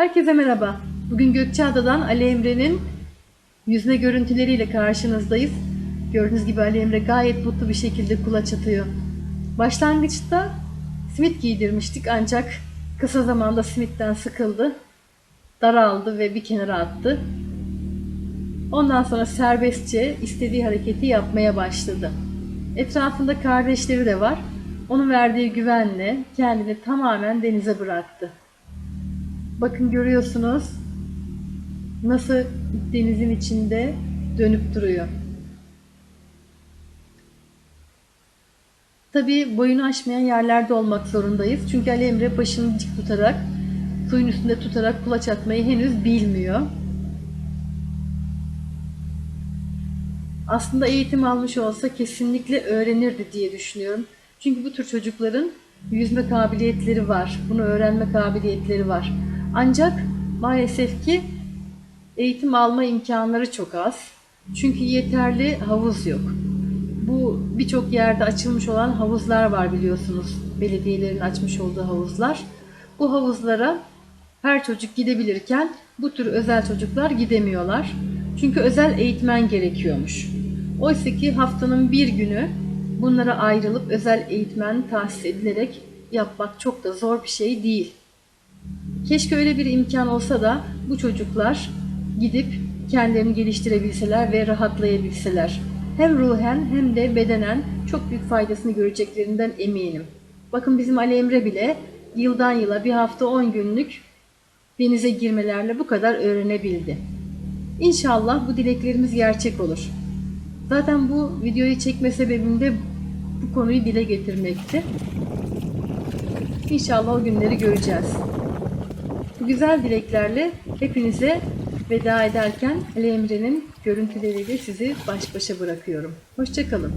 Herkese merhaba. Bugün Gökçeada'dan Ali Emre'nin yüzme görüntüleriyle karşınızdayız. Gördüğünüz gibi Ali Emre gayet mutlu bir şekilde kulaç atıyor. Başlangıçta simit giydirmiştik ancak kısa zamanda simitten sıkıldı. Daraldı ve bir kenara attı. Ondan sonra serbestçe istediği hareketi yapmaya başladı. Etrafında kardeşleri de var. Onun verdiği güvenle kendini tamamen denize bıraktı. Bakın görüyorsunuz nasıl denizin içinde dönüp duruyor. Tabii boyunu aşmayan yerlerde olmak zorundayız. Çünkü Ali Emre başını dik tutarak, suyun üstünde tutarak kulaç atmayı henüz bilmiyor. Aslında eğitim almış olsa kesinlikle öğrenirdi diye düşünüyorum. Çünkü bu tür çocukların yüzme kabiliyetleri var. Bunu öğrenme kabiliyetleri var. Ancak maalesef ki eğitim alma imkanları çok az. Çünkü yeterli havuz yok. Bu birçok yerde açılmış olan havuzlar var biliyorsunuz. Belediyelerin açmış olduğu havuzlar. Bu havuzlara her çocuk gidebilirken bu tür özel çocuklar gidemiyorlar. Çünkü özel eğitmen gerekiyormuş. Oysa ki haftanın bir günü bunlara ayrılıp özel eğitmen tahsis edilerek yapmak çok da zor bir şey değil. Keşke öyle bir imkan olsa da bu çocuklar gidip kendilerini geliştirebilseler ve rahatlayabilseler. Hem ruhen hem de bedenen çok büyük faydasını göreceklerinden eminim. Bakın bizim Ali Emre bile yıldan yıla bir hafta 10 günlük denize girmelerle bu kadar öğrenebildi. İnşallah bu dileklerimiz gerçek olur. Zaten bu videoyu çekme sebebim de bu konuyu dile getirmekti. İnşallah o günleri göreceğiz. Bu güzel dileklerle hepinize veda ederken Ali Emre'nin görüntüleriyle sizi baş başa bırakıyorum. Hoşçakalın.